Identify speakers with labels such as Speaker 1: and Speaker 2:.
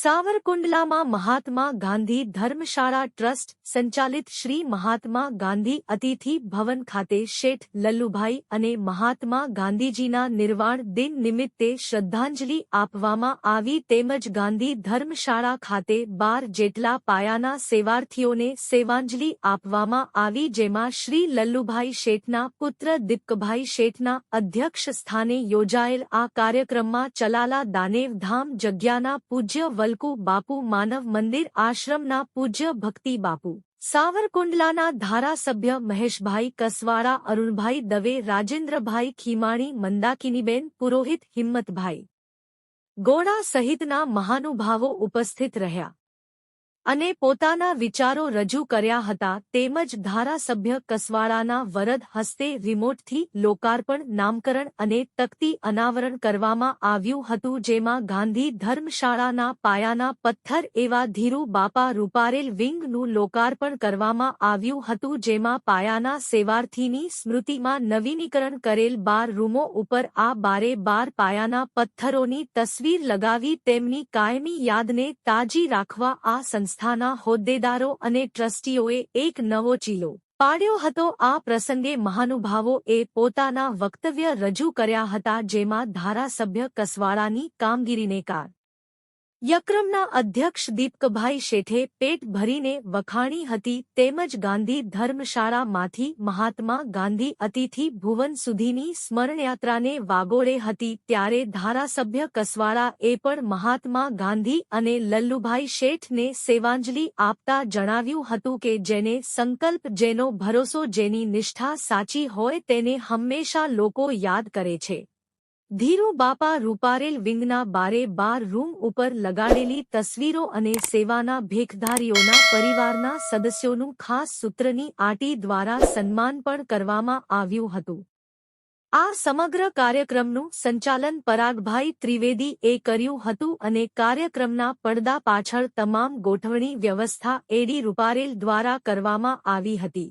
Speaker 1: સાવરકુંડલામાં મહાત્મા ગાંધી ધર્મશાળા ટ્રસ્ટ સંચાલિત શ્રી મહાત્મા ગાંધી અતિથિ ભવન ખાતે શેઠ લલ્લુભાઈ અને મહાત્મા ગાંધીજીના નિર્વાણ દિન નિમિત્તે શ્રદ્ધાંજલિ આપવામાં આવી તેમજ ગાંધી ધર્મશાળા ખાતે બાર જેટલા પાયાના સેવાર્થીઓને સેવાંજલિ આપવામાં આવી જેમાં શ્રી લલ્લુભાઈ શેઠના પુત્ર દીપકભાઈ શેઠના અધ્યક્ષ સ્થાને યોજાયેલ આ કાર્યક્રમમાં ચલાલા દાનેવધામ જગ્યાના પૂજ્ય વલ્કુ બાપુ, માનવ મંદિર, આશ્રમના પૂજ્ય ભક્તિ બાપુ. સાવરકુંડલાના ધારાસભ્ય મહેશભાઈ કસવાળા અરુણભાઈ દવે, રાજેન્દ્રભાઈ ખીમાણી, મંદાકિનીબેન, પુરોહિત હિંમતભાઈ ગોળા સહિતના મહાનુભાવો ઉપસ્થિત રહ્યા. અને પોતાના વિચારો રજૂ કર્યા હતા તેમજ ધારાસભ્ય કસવાળાના વરદ હસ્તે રિમોટથી લોકાર્પણ, નામકરણ અને તકતી અનાવરણ કરવામાં આવ્યું હતું જેમાં ગાંધી ધર્મશાળાના પાયાના પથ્થર એવા ધીરુ બાપા રૂપારેલ વિંગનું લોકાર્પણ કરવામાં આવ્યું હતું જેમાં પાયાના સેવાર્થીની સ્મૃતિમાં નવીનીકરણ કરેલ બાર રૂમો ઉપર આ બારે બાર પાયાના પથ્થરોની તસવીર લગાવી તેમની કાયમી યાદને તાજી રાખવા આ સંસ્થાના હોદ્દેદારો અને ટ્રસ્ટીઓએ એક નવો ચીલો પાડ્યો હતો. આ પ્રસંગે મહાનુભાવો એ પોતાના વક્તવ્ય રજૂ કર્યા હતા, જેમાં ધારાસભ્ય કસવાળાની કામગીરીને કાર યક્રમના અધ્યક્ષ દીપકભાઈ શેઠે પેટ ભરીને વખાણી હતી તેમજ ગાંધી ધર્મશાળામાંથી મહાત્મા ગાંધી અતિથિ ભુવન સુધીની સ્મરણયાત્રાને વાગોળે હતી ત્યારે ધારાસભ્ય કસવાળા એ પણ મહાત્મા ગાંધી અને લલ્લુભાઈ શેઠને સેવાંજલિ આપતા જણાવ્યું હતું કે જેને સંકલ્પ જેનો ભરોસો જેની નિષ્ઠા સાચી હોય તેને હંમેશા લોકો યાદ કરે છે. ધીરુ બાપા રૂપારેલ વિંગના બારે બાર રૂમ ઉપર લગાડેલી તસવીરો અને સેવાના ભેખધારીઓના પરિવારના સદસ્યોનું ખાસ સૂત્રની આટી દ્વારા સન્માન પણ કરવામાં આવ્યું હતું. આ સમગ્ર કાર્યક્રમનું સંચાલન પરાગભાઈ ત્રિવેદી એ કર્યું હતું અને કાર્યક્રમના પડદા પાછળ તમામ ગોઠવણી વ્યવસ્થા એડી રૂપારેલ દ્વારા કરવામાં આવી હતી.